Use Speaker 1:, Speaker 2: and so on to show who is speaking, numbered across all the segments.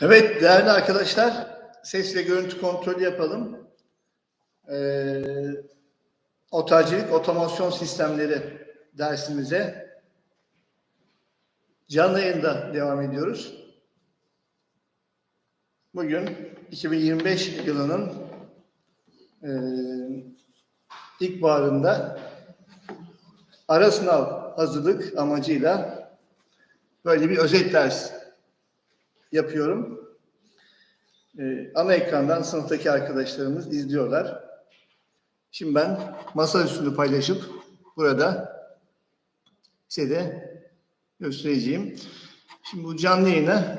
Speaker 1: Evet değerli arkadaşlar, ses ve görüntü kontrolü yapalım. Ee, otelcilik otomasyon sistemleri dersimize canlı yayında devam ediyoruz. Bugün 2025 yılının e, ilkbaharında ara sınav hazırlık amacıyla böyle bir özet ders yapıyorum. Ee, ana ekrandan sınıftaki arkadaşlarımız izliyorlar. Şimdi ben masa üstünü paylaşıp burada size de göstereceğim. Şimdi bu canlı yayına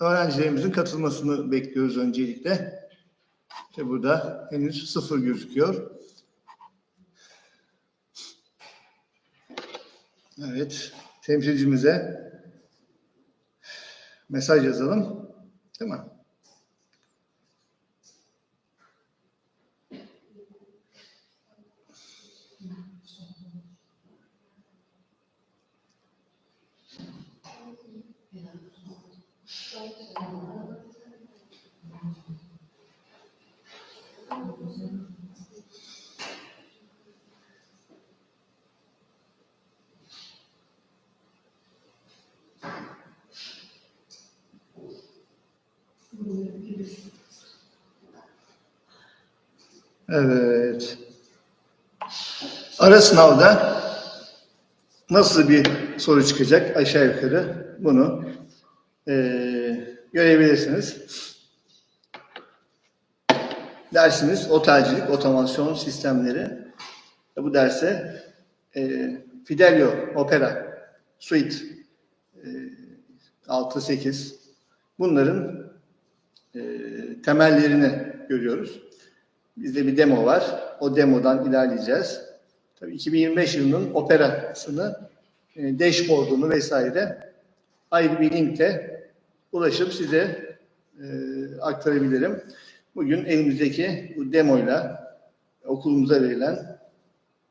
Speaker 1: öğrencilerimizin katılmasını bekliyoruz öncelikle. İşte burada henüz sıfır gözüküyor. Evet, temsilcimize mesaj yazalım. Değil mi? Evet. Ara sınavda nasıl bir soru çıkacak aşağı yukarı bunu eee, görebilirsiniz. Dersimiz otelcilik, otomasyon sistemleri. Bu derse eee Fidelio Opera Suite eee 6-8 bunların eee, temellerini görüyoruz. Bizde bir demo var. O demodan ilerleyeceğiz. Tabii 2025 yılının operasını, e, dashboard'unu vesaire ayrı bir linkle ulaşıp size e, aktarabilirim. Bugün elimizdeki bu demoyla okulumuza verilen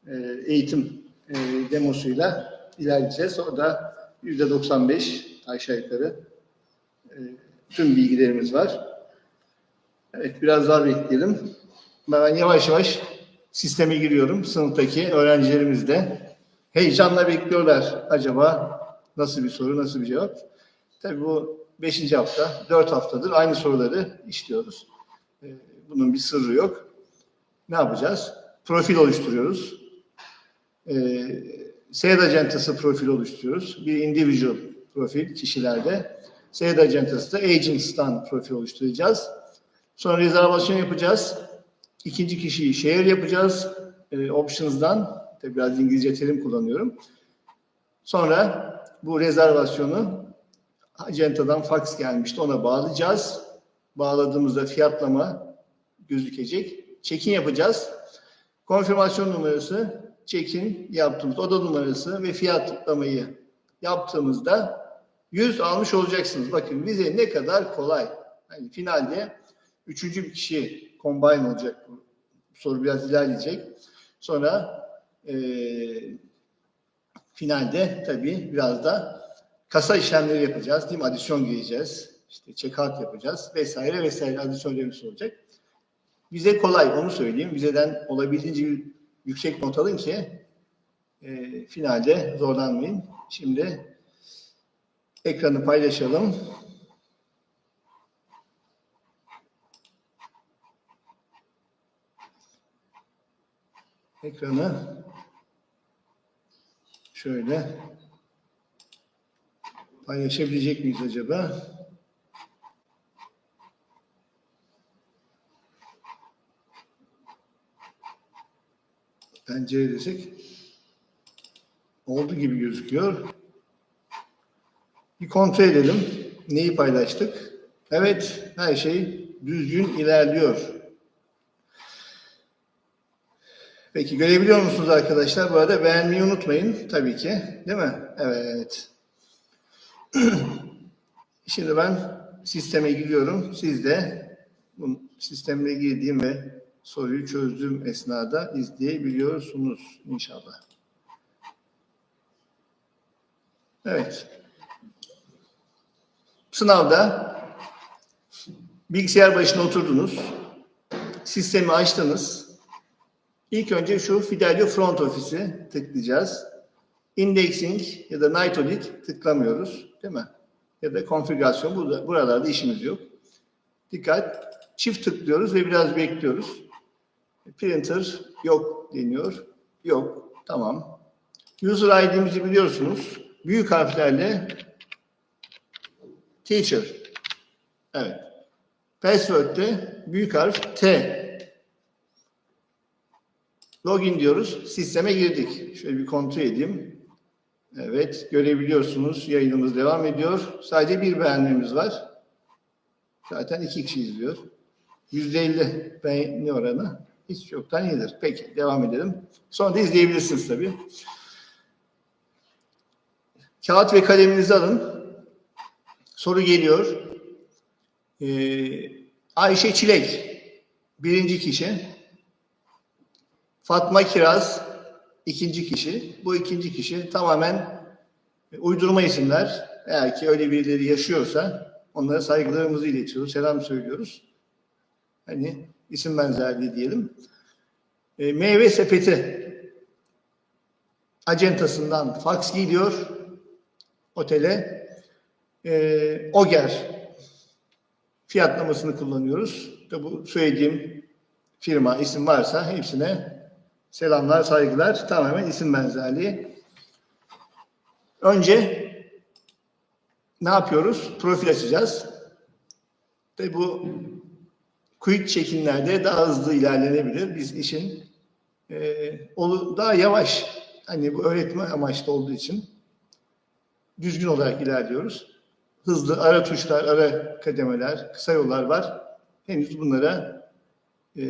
Speaker 1: e, eğitim e, demosuyla ilerleyeceğiz. Orada %95 aşağı yukarı e, tüm bilgilerimiz var. Evet biraz daha bekleyelim. Ben yavaş yavaş sisteme giriyorum. Sınıftaki öğrencilerimiz de heyecanla bekliyorlar. Acaba nasıl bir soru, nasıl bir cevap? Tabii bu beşinci hafta, dört haftadır aynı soruları işliyoruz. Ee, Bunun bir sırrı yok. Ne yapacağız? Profil oluşturuyoruz. Ee, Sales acentası profil oluşturuyoruz. Bir individual profil kişilerde. Sales acentası da agents'tan profil oluşturacağız. Sonra rezervasyon yapacağız. İkinci kişiyi share yapacağız. E, options'dan, tabii biraz İngilizce terim kullanıyorum. Sonra bu rezervasyonu Acenta'dan fax gelmişti. Ona bağlayacağız. Bağladığımızda fiyatlama gözükecek. Check-in yapacağız. Konfirmasyon numarası, check-in yaptığımız oda numarası ve fiyatlamayı yaptığımızda 100 almış olacaksınız. Bakın vize ne kadar kolay. Yani finalde üçüncü bir kişi combine olacak bu soru biraz ilerleyecek. Sonra e, finalde tabii biraz da kasa işlemleri yapacağız. Değil mi? Adisyon gireceğiz. İşte check-out yapacağız vesaire vesaire adisyonlarımız olacak. Vize kolay onu söyleyeyim. Vizeden olabildiğince yüksek not alın ki e, finalde zorlanmayın. Şimdi ekranı paylaşalım. Ekranı şöyle paylaşabilecek miyiz acaba? Pencere desek oldu gibi gözüküyor. Bir kontrol edelim. Neyi paylaştık? Evet, her şey düzgün ilerliyor. Peki görebiliyor musunuz arkadaşlar? Bu arada beğenmeyi unutmayın tabii ki. Değil mi? Evet. Şimdi ben sisteme giriyorum. Siz de bu sisteme girdiğim ve soruyu çözdüğüm esnada izleyebiliyorsunuz inşallah. Evet. Sınavda Bilgisayar başına oturdunuz. Sistemi açtınız. İlk önce şu Fidelio Front Office'i tıklayacağız. Indexing ya da Audit tıklamıyoruz. Değil mi? Ya da konfigürasyon. Burada, buralarda işimiz yok. Dikkat. Çift tıklıyoruz ve biraz bekliyoruz. Printer yok deniyor. Yok. Tamam. User ID'mizi biliyorsunuz. Büyük harflerle teacher. Evet. Password'de büyük harf T. Login diyoruz. Sisteme girdik. Şöyle bir kontrol edeyim. Evet. Görebiliyorsunuz. Yayınımız devam ediyor. Sadece bir beğenmemiz var. Zaten iki kişi izliyor. Yüzde elli beğeni oranı hiç yoktan iyidir. Peki devam edelim. Sonra da izleyebilirsiniz tabii. Kağıt ve kaleminizi alın. Soru geliyor. Ee, Ayşe Çilek birinci kişi. Fatma Kiraz ikinci kişi. Bu ikinci kişi tamamen uydurma isimler. Eğer ki öyle birileri yaşıyorsa onlara saygılarımızı iletiyoruz. Selam söylüyoruz. Hani isim benzerliği diyelim. E, meyve sepeti acentasından faks gidiyor otele. E, Oger fiyatlamasını kullanıyoruz. İşte bu söylediğim firma isim varsa hepsine selamlar, saygılar. Tamamen isim benzerliği. Önce ne yapıyoruz? Profil açacağız. Ve bu quick çekimlerde daha hızlı ilerlenebilir. Biz işin e, daha yavaş, hani bu öğretme amaçlı olduğu için düzgün olarak ilerliyoruz. Hızlı ara tuşlar, ara kademeler, kısa yollar var. Henüz bunlara e,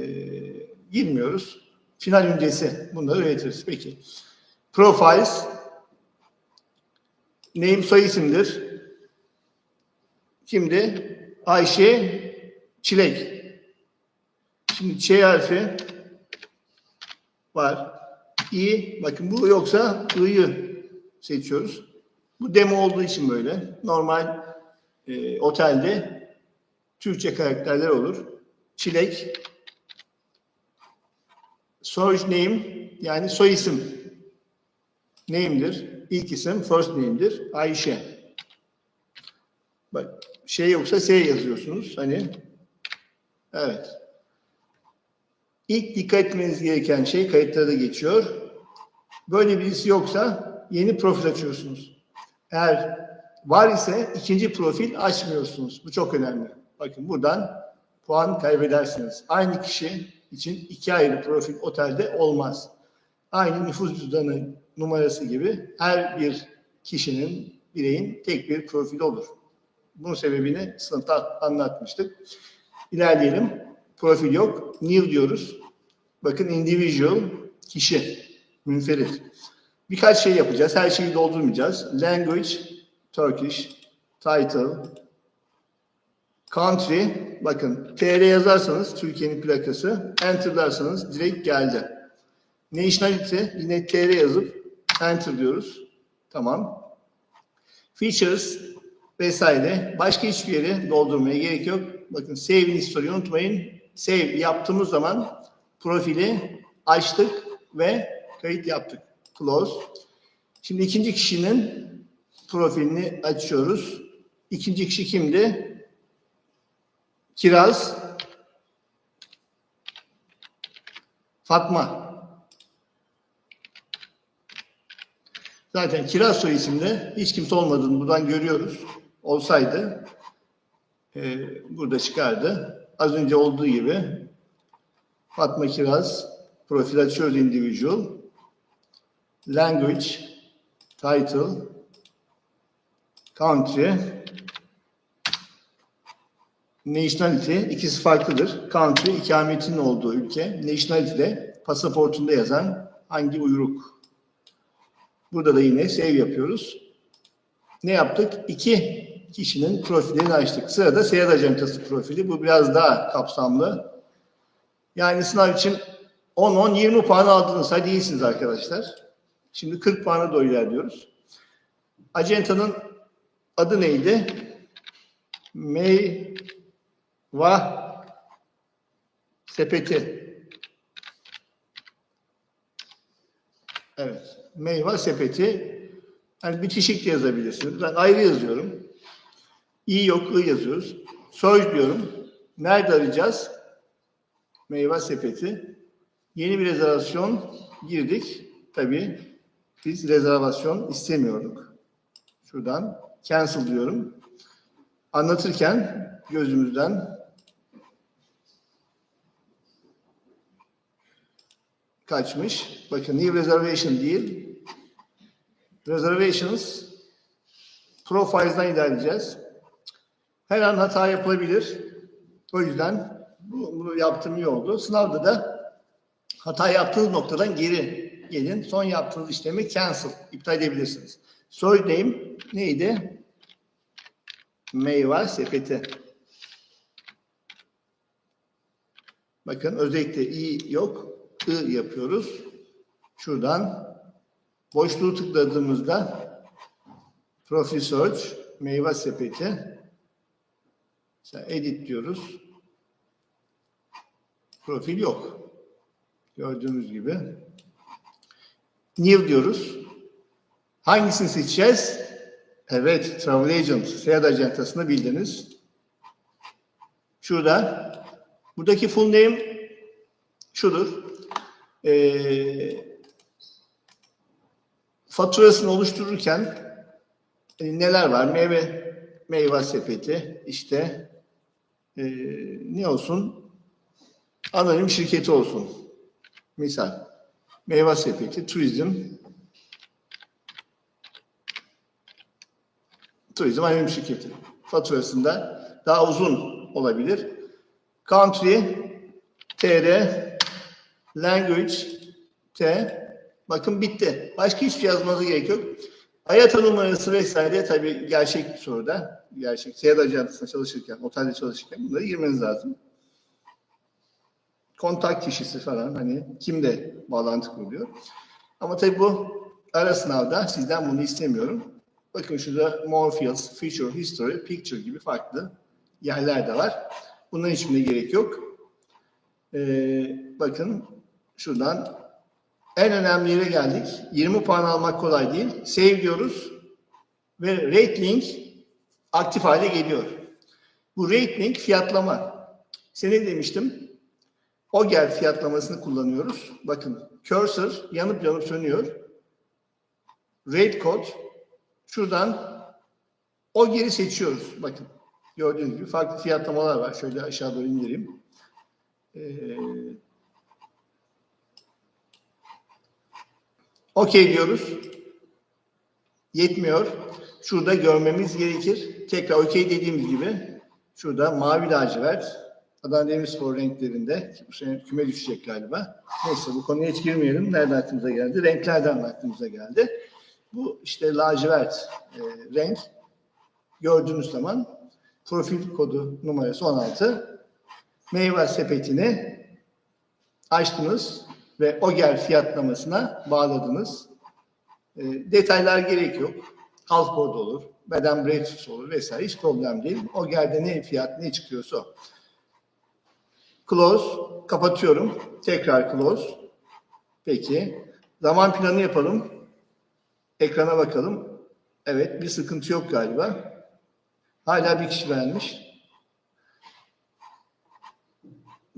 Speaker 1: girmiyoruz. Final öncesi bunları öğretiriz. Peki. Profiles name soy isimdir. Şimdi Ayşe Çilek. Şimdi Ç harfi var. İ, bakın bu yoksa I'yı seçiyoruz. Bu demo olduğu için böyle. Normal e, otelde Türkçe karakterler olur. Çilek. Soy name yani soy isim. Name'dir. İlk isim first name'dir. Ayşe. Bak şey yoksa S yazıyorsunuz. Hani evet. İlk dikkat etmeniz gereken şey kayıtlara da geçiyor. Böyle birisi yoksa yeni profil açıyorsunuz. Eğer var ise ikinci profil açmıyorsunuz. Bu çok önemli. Bakın buradan puan kaybedersiniz. Aynı kişi için iki ayrı profil otelde olmaz. Aynı nüfus cüzdanı numarası gibi her bir kişinin, bireyin tek bir profili olur. Bunun sebebini sınıfta anlatmıştık. İlerleyelim. Profil yok. New diyoruz. Bakın individual, kişi, münferit. Birkaç şey yapacağız. Her şeyi doldurmayacağız. Language, Turkish, title, country, bakın TR yazarsanız Türkiye'nin plakası, enter'larsanız direkt geldi. Nationality yine TR yazıp enter diyoruz. Tamam. Features vesaire. Başka hiçbir yere doldurmaya gerek yok. Bakın save in history unutmayın. Save yaptığımız zaman profili açtık ve kayıt yaptık. Close. Şimdi ikinci kişinin profilini açıyoruz. İkinci kişi kimdi? Kiraz. Fatma. Zaten Kiraz soy isimde hiç kimse olmadığını buradan görüyoruz. Olsaydı e, burada çıkardı. Az önce olduğu gibi Fatma Kiraz profil açıyoruz individual. Language, title, country, nationality ikisi farklıdır. Country ikametinin olduğu ülke. Nationality de pasaportunda yazan hangi uyruk. Burada da yine save yapıyoruz. Ne yaptık? İki kişinin profilini açtık. Sırada seyahat acentası profili. Bu biraz daha kapsamlı. Yani sınav için 10-10-20 puan aldınız. Hadi iyisiniz arkadaşlar. Şimdi 40 puana doğru ilerliyoruz. Acentanın adı neydi? May va sepeti. Evet. Meyve sepeti. Yani bitişik de yazabilirsiniz. Ben ayrı yazıyorum. İ yok, I yazıyoruz. Soy diyorum. Nerede arayacağız? Meyve sepeti. Yeni bir rezervasyon girdik. Tabii biz rezervasyon istemiyorduk. Şuradan cancel diyorum. Anlatırken gözümüzden kaçmış. Bakın new reservation değil. Reservations profiles'dan ilerleyeceğiz. Her an hata yapılabilir. O yüzden bu- bunu yaptığım iyi oldu. Sınavda da hata yaptığınız noktadan geri gelin. Son yaptığınız işlemi cancel, iptal edebilirsiniz. Name neydi? Meyve sepeti. Bakın özellikle i yok, i yapıyoruz. Şuradan boşluğu tıkladığımızda profil search, meyve sepeti. Mesela edit diyoruz. Profil yok. Gördüğünüz gibi. New diyoruz. Hangisini seçeceğiz? Evet, Travel Agent, seyahat ajantasını bildiniz. Şurada. Buradaki full name şudur. Ee, faturasını oluştururken e, neler var? Meyve meyve sepeti, işte e, ne olsun? Anonim şirketi olsun. Misal meyve sepeti, turizm, turizm anonim şirketi. Faturasında daha uzun olabilir. Country, TR, language, T. Bakın bitti. Başka hiçbir şey yazmanıza gerek yok. Hayata numarası vesaire tabii gerçek bir soruda. Gerçek. Seyahat ajansında çalışırken, otelde çalışırken bunları girmeniz lazım. Kontak kişisi falan hani kimde bağlantı kuruluyor. Ama tabii bu ara sınavda sizden bunu istemiyorum. Bakın şurada more fields, feature, history, picture gibi farklı yerler de var. Bunların hiçbirine gerek yok. Ee, bakın şuradan en önemli yere geldik. 20 puan almak kolay değil. Save diyoruz ve rate link aktif hale geliyor. Bu rate link fiyatlama. Sene demiştim. O gel fiyatlamasını kullanıyoruz. Bakın cursor yanıp yanıp sönüyor. Rate code şuradan o geri seçiyoruz. Bakın gördüğünüz gibi farklı fiyatlamalar var. Şöyle aşağı doğru indireyim. Ee, Okey diyoruz. Yetmiyor. Şurada görmemiz gerekir. Tekrar okey dediğimiz gibi şurada mavi lacivert Adana Demirspor renklerinde bu sene küme düşecek galiba. Neyse bu konuya hiç girmeyelim. Nereden aklımıza geldi? Renklerden aklımıza geldi. Bu işte lacivert e, renk gördüğünüz zaman profil kodu numarası 16 meyve sepetini açtınız ve OGEL fiyatlamasına bağladınız. E, detaylar gerek yok. Half board olur, beden breakfast olur vesaire hiç problem değil. OGEL'de ne fiyat ne çıkıyorsa. Close, kapatıyorum. Tekrar close. Peki. Zaman planı yapalım. Ekrana bakalım. Evet, bir sıkıntı yok galiba. Hala bir kişi beğenmiş.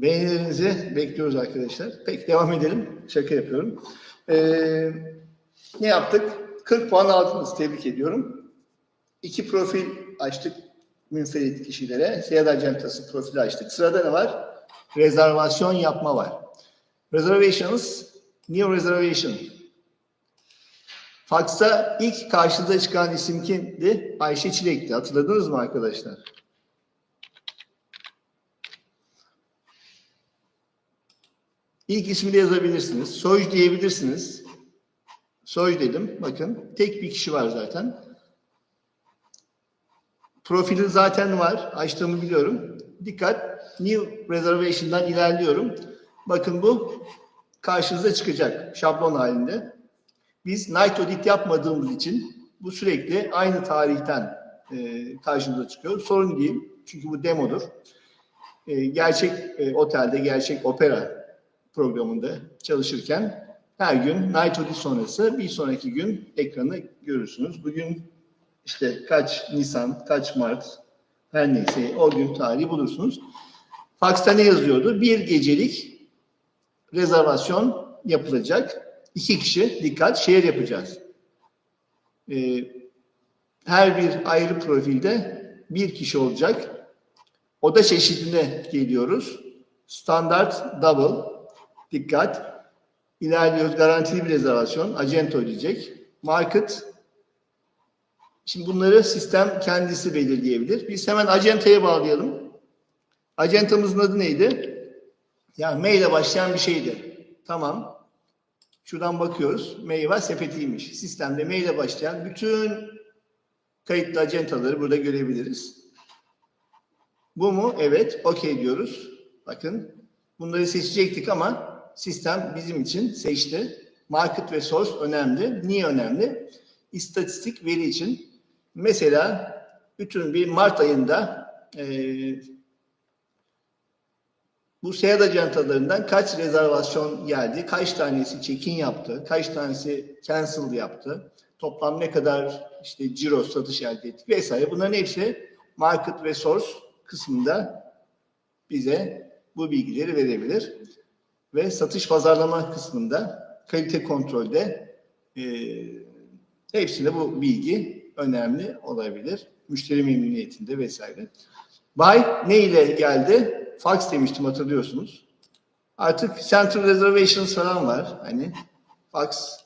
Speaker 1: Beğenilerinizi bekliyoruz arkadaşlar. Peki devam edelim. Şaka yapıyorum. Ee, ne yaptık? 40 puan aldınız. Tebrik ediyorum. İki profil açtık münferit kişilere. Seyahat acentası profili açtık. Sırada ne var? Rezervasyon yapma var. Reservations, new reservation. Fax'ta ilk karşınıza çıkan isim kimdi? Ayşe Çilek'ti. Hatırladınız mı arkadaşlar? İlk ismi de yazabilirsiniz. Soy diyebilirsiniz. Soy dedim. Bakın tek bir kişi var zaten. Profili zaten var. Açtığımı biliyorum. Dikkat. New Reservation'dan ilerliyorum. Bakın bu karşınıza çıkacak şablon halinde. Biz night audit yapmadığımız için bu sürekli aynı tarihten e, karşımıza çıkıyor. Sorun değil. Çünkü bu demodur. e, gerçek e, otelde, gerçek opera programında çalışırken her gün Night Audit sonrası bir sonraki gün ekranı görürsünüz. Bugün işte kaç Nisan, kaç Mart her neyse o gün tarihi bulursunuz. Fax'ta ne yazıyordu? Bir gecelik rezervasyon yapılacak. İki kişi dikkat şehir yapacağız. Ee, her bir ayrı profilde bir kişi olacak. Oda çeşidine geliyoruz. Standart double. Dikkat. İlerliyoruz. Garantili bir rezervasyon. Acento ödeyecek. Market. Şimdi bunları sistem kendisi belirleyebilir. Biz hemen acentaya bağlayalım. Acentamızın adı neydi? Yani M ile başlayan bir şeydi. Tamam. Şuradan bakıyoruz. Meyve sepetiymiş. Sistemde M ile başlayan bütün kayıtlı acentaları burada görebiliriz. Bu mu? Evet. Okey diyoruz. Bakın. Bunları seçecektik ama sistem bizim için seçti. Market ve source önemli. Niye önemli? İstatistik veri için. Mesela bütün bir Mart ayında eee bu seyahat ajantalarından kaç rezervasyon geldi, kaç tanesi check-in yaptı, kaç tanesi cancel yaptı, toplam ne kadar işte ciro satış elde ettik vesaire. Bunların hepsi market ve source kısmında bize bu bilgileri verebilir. Ve satış pazarlama kısmında kalite kontrolde e, hepsinde bu bilgi önemli olabilir. Müşteri memnuniyetinde vesaire. Buy ne ile geldi? Fax demiştim hatırlıyorsunuz. Artık Central Reservations falan var. Hani fax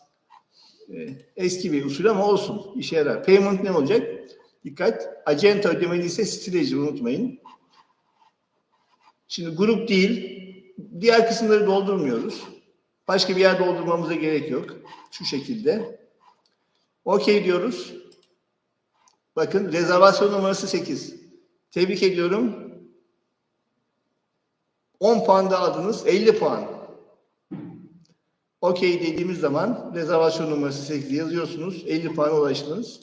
Speaker 1: e, eski bir usul ama olsun. işe yarar. Payment ne olacak? Dikkat. Acenta ödemeliyse strateji unutmayın. Şimdi grup değil. Diğer kısımları doldurmuyoruz. Başka bir yer doldurmamıza gerek yok. Şu şekilde. Okey diyoruz. Bakın rezervasyon numarası 8. Tebrik ediyorum. 10 puan da aldınız. 50 puan. Okey dediğimiz zaman rezervasyon numarası 8 yazıyorsunuz. 50 puana ulaştınız.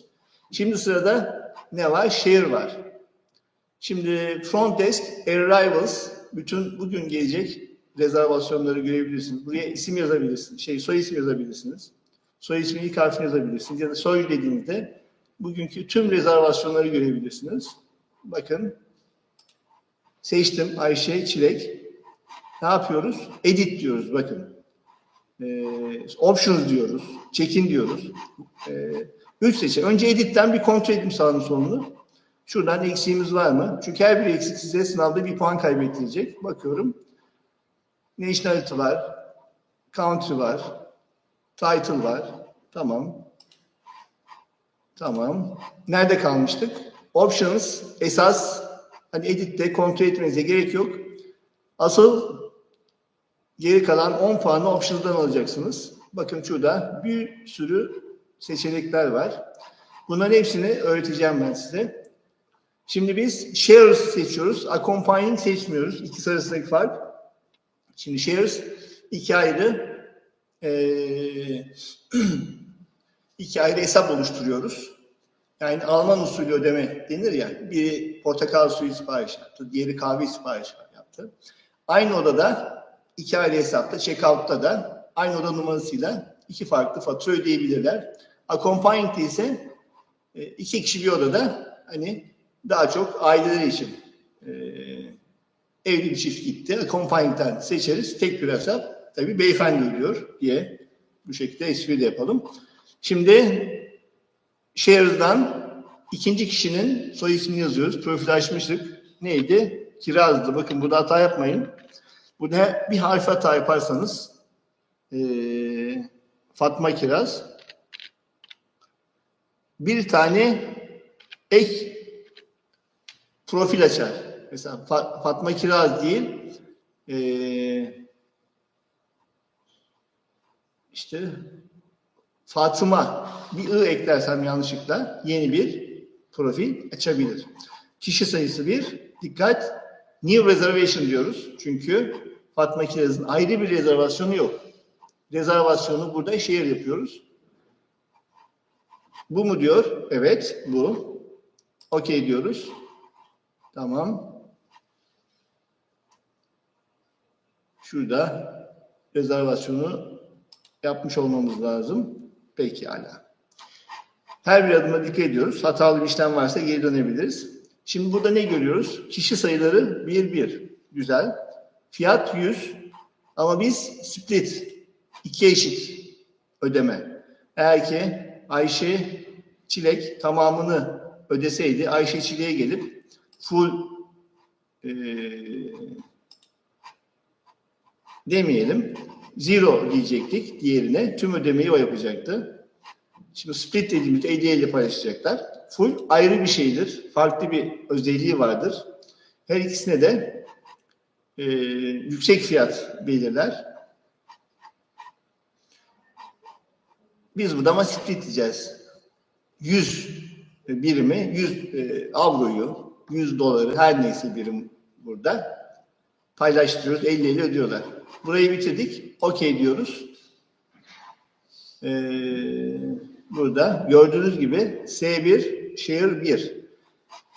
Speaker 1: Şimdi sırada ne var? Share var. Şimdi front desk arrivals bütün bugün gelecek rezervasyonları görebilirsiniz. Buraya isim yazabilirsiniz. Şey soy isim yazabilirsiniz. Soy ismin ilk harfini yazabilirsiniz. Ya da soy dediğinizde bugünkü tüm rezervasyonları görebilirsiniz. Bakın seçtim Ayşe Çilek. Ne yapıyoruz? Edit diyoruz bakın. Ee, options diyoruz. Check-in diyoruz. Ee, üç seçenek. Önce edit'ten bir kontrol edeyim sağını solunu. Şuradan eksiğimiz var mı? Çünkü her bir eksik size sınavda bir puan kaybettirecek. Bakıyorum. Nationality var. Country var. Title var. Tamam. Tamam. Nerede kalmıştık? Options esas hani editte kontrol etmenize gerek yok. Asıl geri kalan 10 puanı options'dan alacaksınız. Bakın şurada bir sürü seçenekler var. Bunların hepsini öğreteceğim ben size. Şimdi biz shares seçiyoruz. Accompanying seçmiyoruz. İkisi arasındaki fark. Şimdi shares iki ayrı eee iki ayrı hesap oluşturuyoruz. Yani Alman usulü ödeme denir ya. Biri portakal suyu sipariş yaptı, diğeri kahve sipariş yaptı. Aynı odada iki ayrı hesapta, check-out'ta da aynı oda numarasıyla iki farklı fatura ödeyebilirler. Accompanying ise e, iki kişi bir odada hani daha çok aileler için e, evli bir çift gitti. Accompanying'den seçeriz. Tek bir hesap. Tabii beyefendi geliyor diye bu şekilde espri de yapalım. Şimdi Shares'dan ikinci kişinin soy ismini yazıyoruz. Profil açmıştık. Neydi? Kiraz'dı. Bakın burada hata yapmayın. Bu ne? Bir harf hata yaparsanız ee, Fatma Kiraz bir tane ek profil açar. Mesela Fa- Fatma Kiraz değil ee, işte Fatıma bir ı eklersem yanlışlıkla yeni bir profil açabilir. Kişi sayısı bir. Dikkat. New reservation diyoruz. Çünkü Fatma Kiraz'ın ayrı bir rezervasyonu yok. Rezervasyonu burada share yapıyoruz. Bu mu diyor? Evet, bu. Okey diyoruz. Tamam. şurada rezervasyonu yapmış olmamız lazım. Pekala. Her bir adıma dikkat ediyoruz. Hatalı bir işlem varsa geri dönebiliriz. Şimdi burada ne görüyoruz? Kişi sayıları 1 1. Güzel. Fiyat 100 ama biz split iki eşit ödeme. Eğer ki Ayşe Çilek tamamını ödeseydi Ayşe Çilek'e gelip full eee demeyelim. Zero diyecektik diğerine. Tüm ödemeyi o yapacaktı. Şimdi split dediğimizde 50-50 paylaşacaklar. Full ayrı bir şeydir. Farklı bir özelliği vardır. Her ikisine de e, yüksek fiyat belirler. Biz burada ama split diyeceğiz. 100 birimi, 100 e, avroyu, 100 doları her neyse birim burada paylaştırıyoruz. 50-50 ödüyorlar. Burayı bitirdik. Okey diyoruz. Ee, burada gördüğünüz gibi S1 şehir 1.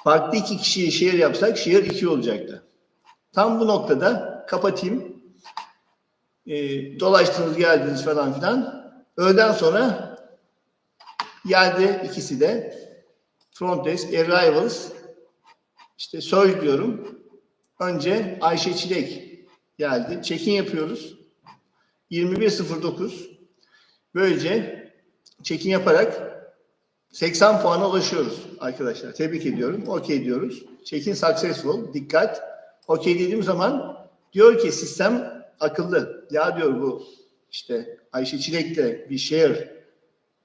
Speaker 1: Farklı iki kişiyi şehir yapsak şehir 2 olacaktı. Tam bu noktada kapatayım. Ee, dolaştınız geldiniz falan filan. Öğleden sonra geldi ikisi de front desk arrivals işte search diyorum. Önce Ayşe Çilek geldi. Check-in yapıyoruz. 21.09 Böylece check-in yaparak 80 puana ulaşıyoruz arkadaşlar. Tebrik ediyorum. Okey diyoruz. Check-in successful. Dikkat. Okey dediğim zaman diyor ki sistem akıllı. Ya diyor bu işte Ayşe Çilek'te bir share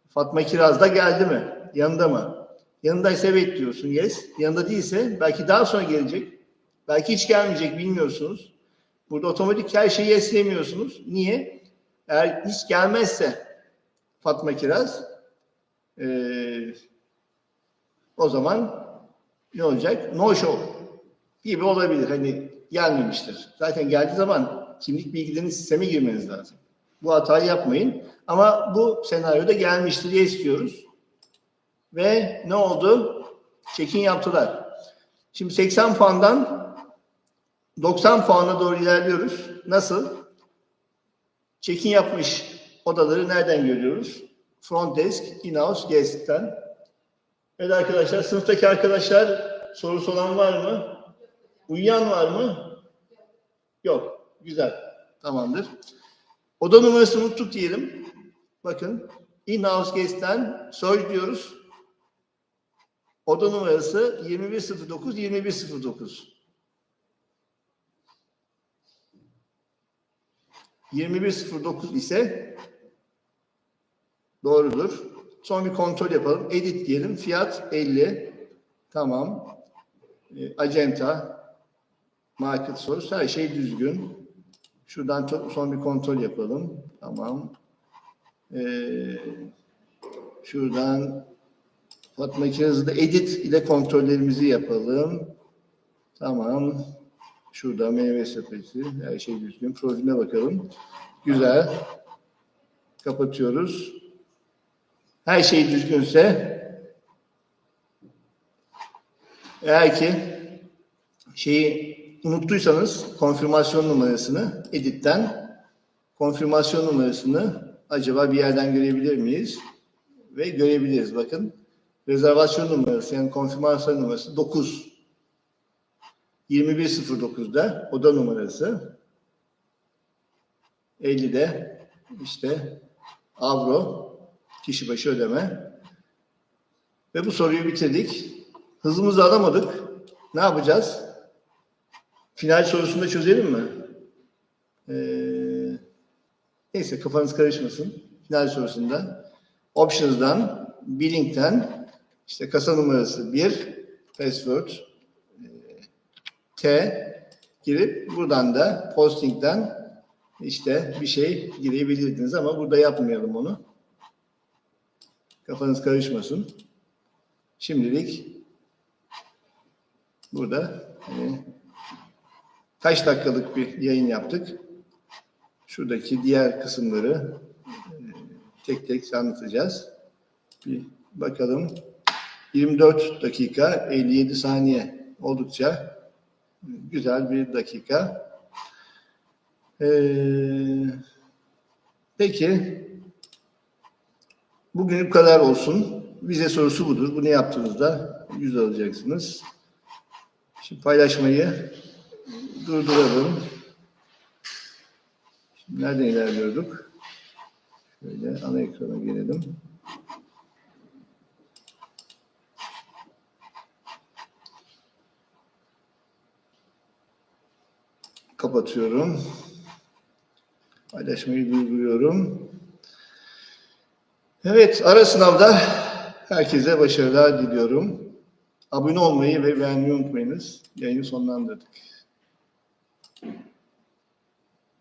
Speaker 1: Fatma Kiraz da geldi mi? Yanında mı? Yanındaysa evet diyorsun. Yes. Yanında değilse belki daha sonra gelecek. Belki hiç gelmeyecek bilmiyorsunuz. Burada otomatik her şeyi yes demiyorsunuz. Niye? Eğer hiç gelmezse Fatma Kiraz eee, o zaman ne olacak? No show gibi olabilir. Hani gelmemiştir. Zaten geldiği zaman kimlik bilgilerini sisteme girmeniz lazım. Bu hatayı yapmayın. Ama bu senaryoda gelmiştir diye istiyoruz. Ve ne oldu? Check-in yaptılar. Şimdi 80 puandan 90 puana doğru ilerliyoruz. Nasıl? Check-in yapmış odaları nereden görüyoruz? Front desk, in-house, guest'ten. Evet arkadaşlar, sınıftaki arkadaşlar sorusu olan var mı? Uyuyan var mı? Yok. Güzel. Tamamdır. Oda numarasını unuttuk diyelim. Bakın. In-house guest'ten search diyoruz. Oda numarası 2109 2109. 2109 ise doğrudur. Son bir kontrol yapalım. Edit diyelim. Fiyat 50. Tamam. E, acenta, market source her şey düzgün. Şuradan çok son bir kontrol yapalım. Tamam. E, şuradan Fatma Kiraz'da edit ile kontrollerimizi yapalım. Tamam. Şurada meyve sepeti. Her şey düzgün. Profiline bakalım. Güzel. Kapatıyoruz. Her şey düzgünse eğer ki şeyi unuttuysanız konfirmasyon numarasını editten konfirmasyon numarasını acaba bir yerden görebilir miyiz? Ve görebiliriz. Bakın rezervasyon numarası yani konfirmasyon numarası 9. 21.09'da oda numarası 50'de işte avro kişi başı ödeme ve bu soruyu bitirdik. Hızımızı alamadık. Ne yapacağız? Final sorusunu da çözelim mi? Ee, neyse kafanız karışmasın. Final sorusunda options'dan, billing'den işte kasa numarası 1, password T girip buradan da posting'den işte bir şey girebilirdiniz ama burada yapmayalım onu. Kafanız karışmasın. Şimdilik burada hani kaç dakikalık bir yayın yaptık. Şuradaki diğer kısımları e, tek tek anlatacağız. Bir bakalım. 24 dakika 57 saniye oldukça güzel bir dakika. Ee, peki. Bugün bu kadar olsun. Vize sorusu budur. Bunu yaptığınızda 100 alacaksınız. Şimdi paylaşmayı durduralım. Şimdi nereden ilerliyorduk? Şöyle ana ekrana gelelim. Kapatıyorum. Paylaşmayı durduruyorum. Evet, ara sınavda herkese başarılar diliyorum. Abone olmayı ve beğenmeyi unutmayınız. Yayını sonlandırdık.